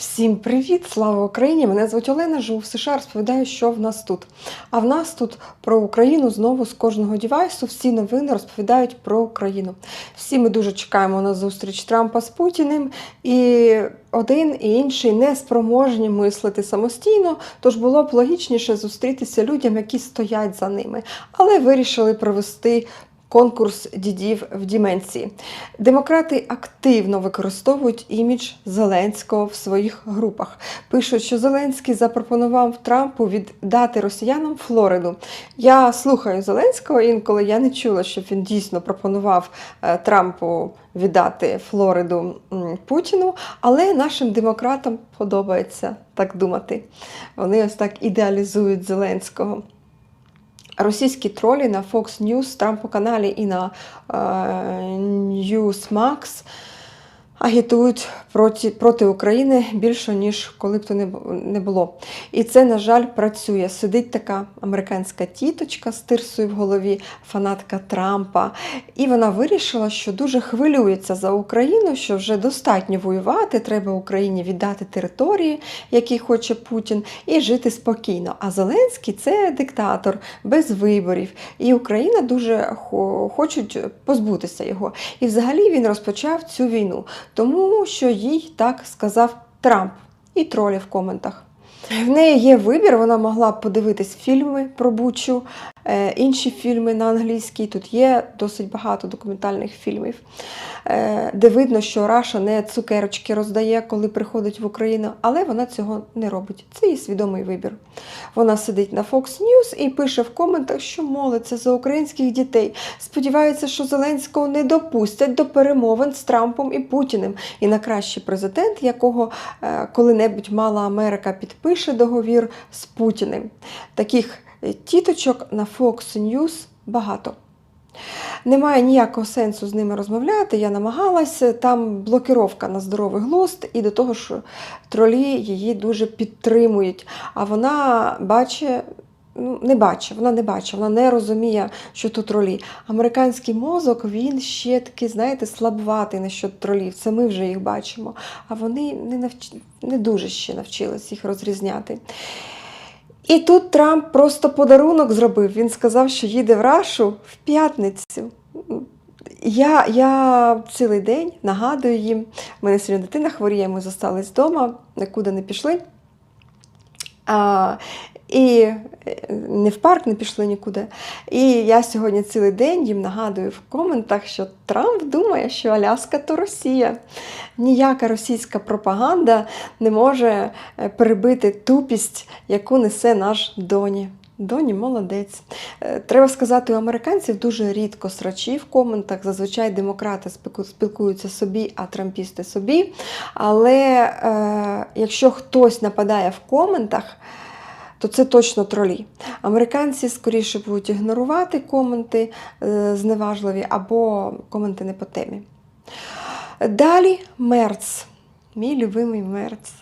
Всім привіт! Слава Україні! Мене звуть Олена, живу в США, розповідаю, що в нас тут. А в нас тут про Україну знову з кожного дівайсу всі новини розповідають про Україну. Всі ми дуже чекаємо на зустріч Трампа з Путіним, і один і інший не спроможні мислити самостійно, тож було б логічніше зустрітися людям, які стоять за ними, але вирішили провести конкурс дідів в Діменції. Демократи активно використовують імідж Зеленського в своїх групах. Пишуть, що Зеленський запропонував Трампу віддати росіянам Флориду. Я слухаю Зеленського інколи я не чула, щоб він дійсно пропонував е, Трампу віддати Флориду Путіну, але нашим демократам подобається так думати. Вони ось так ідеалізують Зеленського. Російські тролі на Fox News, Трампу каналі і на е, Newsmax агітують проти, проти України більше, ніж коли б то не, було. І це, на жаль, працює. Сидить така американська тіточка з тирсою в голові, фанатка Трампа. І вона вирішила, що дуже хвилюється за Україну, що вже достатньо воювати, треба Україні віддати території, які хоче Путін, і жити спокійно. А Зеленський це диктатор без виборів. І Україна дуже хочуть позбутися його. І взагалі він розпочав цю війну, тому що їй так сказав Трамп і тролі в коментах. В неї є вибір, вона могла б подивитись фільми про Бучу, е, інші фільми на англійській. Тут є досить багато документальних фільмів, е, де видно, що Раша не цукерочки роздає, коли приходить в Україну, але вона цього не робить. Це її свідомий вибір. Вона сидить на Fox News і пише в коментах, що молиться за українських дітей. Сподівається, що Зеленського не допустять до перемовин з Трампом і Путіним. І на кращий президент, якого е, коли-небудь мала Америка, підпише договір з Путіним. Таких е, тіточок на Fox News багато. Немає ніякого сенсу з ними розмовляти. Я намагалася. Там блокировка на здоровий глузд, і до того ж тролі її дуже підтримують. А вона бачить. Ну, не бачить, вона не бачить, вона не розуміє, що тут тролі. Американський мозок він ще такий, знаєте, слабватий насчет тролів. Це ми вже їх бачимо. А вони не, навч... не дуже ще навчились їх розрізняти. І тут Трамп просто подарунок зробив. Він сказав, що їде в Рашу в п'ятницю. Я, я цілий день нагадую їм. У мене сьогодні дитина хворіє, ми зостались вдома, нікуди не пішли. А, і е, не в парк не пішли нікуди. І я сьогодні цілий день їм нагадую в коментах, що Трамп думає, що Аляска то Росія. Ніяка російська пропаганда не може е, перебити тупість, яку несе наш доні. Доні молодець. Е, Треба сказати, у американців дуже рідко срачі в коментах. Зазвичай демократи спілкуються собі, а трампісти собі. Але е, якщо хтось нападає в коментах, то це точно тролі. Американці скоріше будуть ігнорувати коменти е, зневажливі або коменти не по темі. Далі Мерц. Мій любимий Мерц.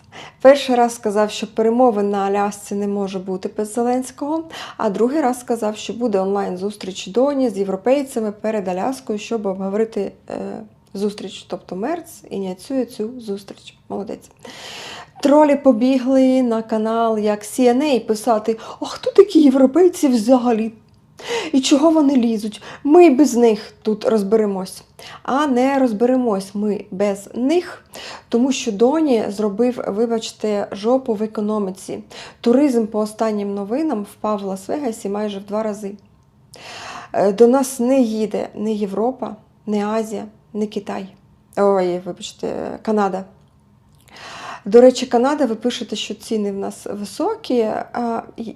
Перший раз сказав, що перемовин на Алясці не може бути без Зеленського, а другий раз сказав, що буде онлайн-зустріч Доні з європейцями перед Аляскою, щоб обговорити е, зустріч. Тобто Мерц ініціює цю зустріч. Молодець. Тролі побігли на канал як CNA писати: А хто такі європейці взагалі? І чого вони лізуть? Ми без них тут розберемось. А не розберемось ми без них, тому що Доні зробив, вибачте, жопу в економіці. Туризм по останнім новинам впав в Лас-Вегасі майже в два рази. Е, До нас не їде ні Європа, ні Азія, ні Китай. Ой, вибачте, Канада. До речі, Канада, ви пишете, що ціни в нас високі.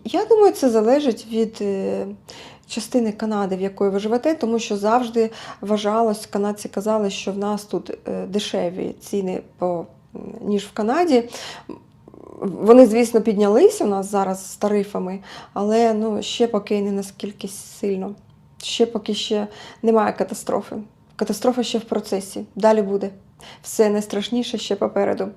Я думаю, це залежить від е, частини Канади, в якої ви живете, тому що завжди вважалось, канадці казали, що в нас тут е, дешеві ціни по, ніж в Канаді. Вони, звісно, піднялися у нас зараз з тарифами, але ну, ще поки не наскільки сильно. Ще поки ще немає катастрофи. Катастрофа ще в процесі. Далі буде. Все найстрашніше ще попереду.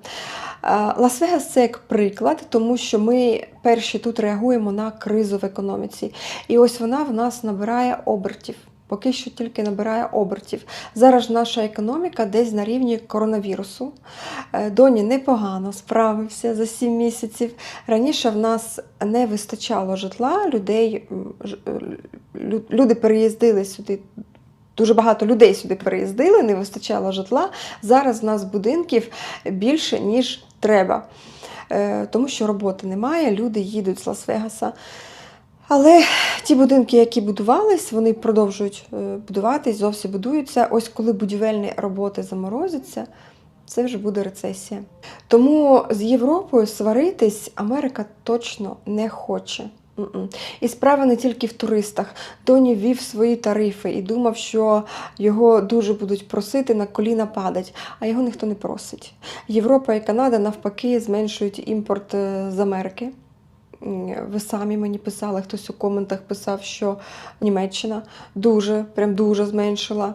Лас-Вегас це як приклад, тому що ми перші тут реагуємо на кризу в економіці. І ось вона в нас набирає обертів. Поки що тільки набирає обертів. Зараз наша економіка десь на рівні коронавірусу. Е, Доні непогано справився за 7 місяців. Раніше в нас не вистачало житла, людей, е, люди переїздили сюди. Дуже багато людей сюди переїздили, не вистачало житла. Зараз в нас будинків більше, ніж треба. Е, Тому що роботи немає, люди їдуть з Лас-Вегаса. Але ті будинки, які будувались, вони продовжують е, будуватись, зовсім будуються. Ось коли будівельні роботи заморозяться, це вже буде рецесія. Тому з Європою сваритись Америка точно не хоче. І справа не тільки в туристах. Тоні ввів свої тарифи і думав, що його дуже будуть просити на коліна падать, а його ніхто не просить. Європа і Канада навпаки зменшують імпорт е, з Америки. Ви самі мені писали, хтось у коментах писав, що Німеччина дуже, прям дуже зменшила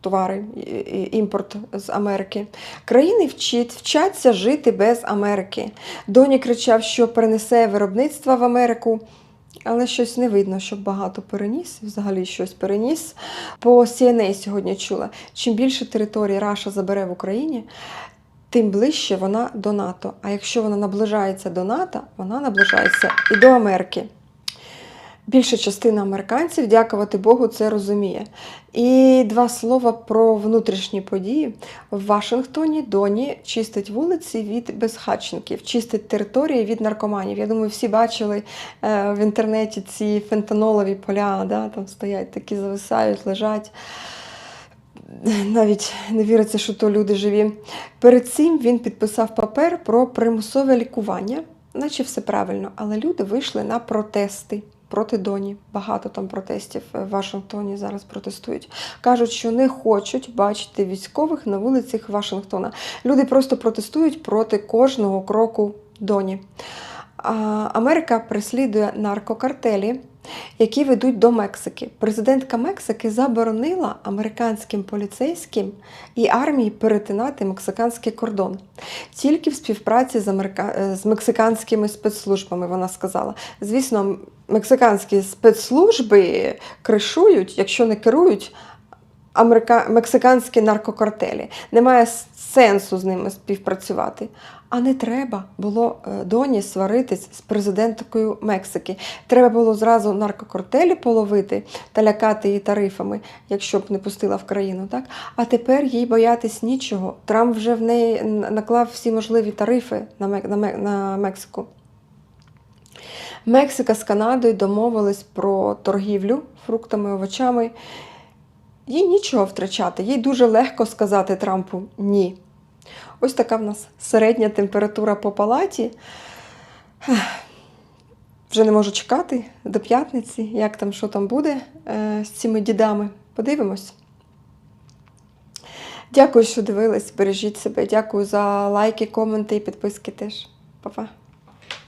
товари, і- і- імпорт з Америки. Країни вчить, вчаться жити без Америки. Доні кричав, що перенесе виробництво в Америку. Але щось не видно, щоб багато переніс, взагалі щось переніс. По CNA сьогодні чула, чим більше території Раша забере в Україні, тим ближче вона до НАТО. А якщо вона наближається до НАТО, вона наближається і до Америки. Більша частина американців, дякувати Богу, це розуміє. І два слова про внутрішні події. В Вашингтоні Доні чистить вулиці від безхатченків, чистить території від наркоманів. Я думаю, всі бачили е, в інтернеті ці фентанолові поля, да, там стоять такі зависають, лежать. Навіть не віриться, що то люди живі. Перед цим він підписав папер про примусове лікування, наче все правильно, але люди вийшли на протести проти Доні. Багато там протестів в Вашингтоні зараз протестують. Кажуть, що не хочуть бачити військових на вулицях Вашингтона. Люди просто протестують проти кожного кроку Доні. Америка преслідує наркокартелі, які ведуть до Мексики. Президентка Мексики заборонила американським поліцейським і армії перетинати мексиканський кордон. Тільки в співпраці з, америка... е, з мексиканськими спецслужбами, вона сказала. Звісно, мексиканські спецслужби кришують, якщо не керують. Америка... Мексиканські наркокартелі. Немає сенсу з ними співпрацювати. А не треба було е, доні сваритись з президенткою Мексики. Треба було зразу наркокартелі половити та лякати її тарифами, якщо б не пустила в країну. Так? А тепер їй боятись нічого. Трамп вже в неї наклав всі можливі тарифи на, на Мексику. Мексика з Канадою домовились про торгівлю фруктами, овочами. Їй нічого втрачати, їй дуже легко сказати Трампу ні. Ось така в нас середня температура по палаті. Вже не можу чекати до п'ятниці, як там, що там буде е, з цими дідами. Подивимось. Дякую, що дивились. Бережіть себе. Дякую за лайки, коменти і підписки теж. Па-па.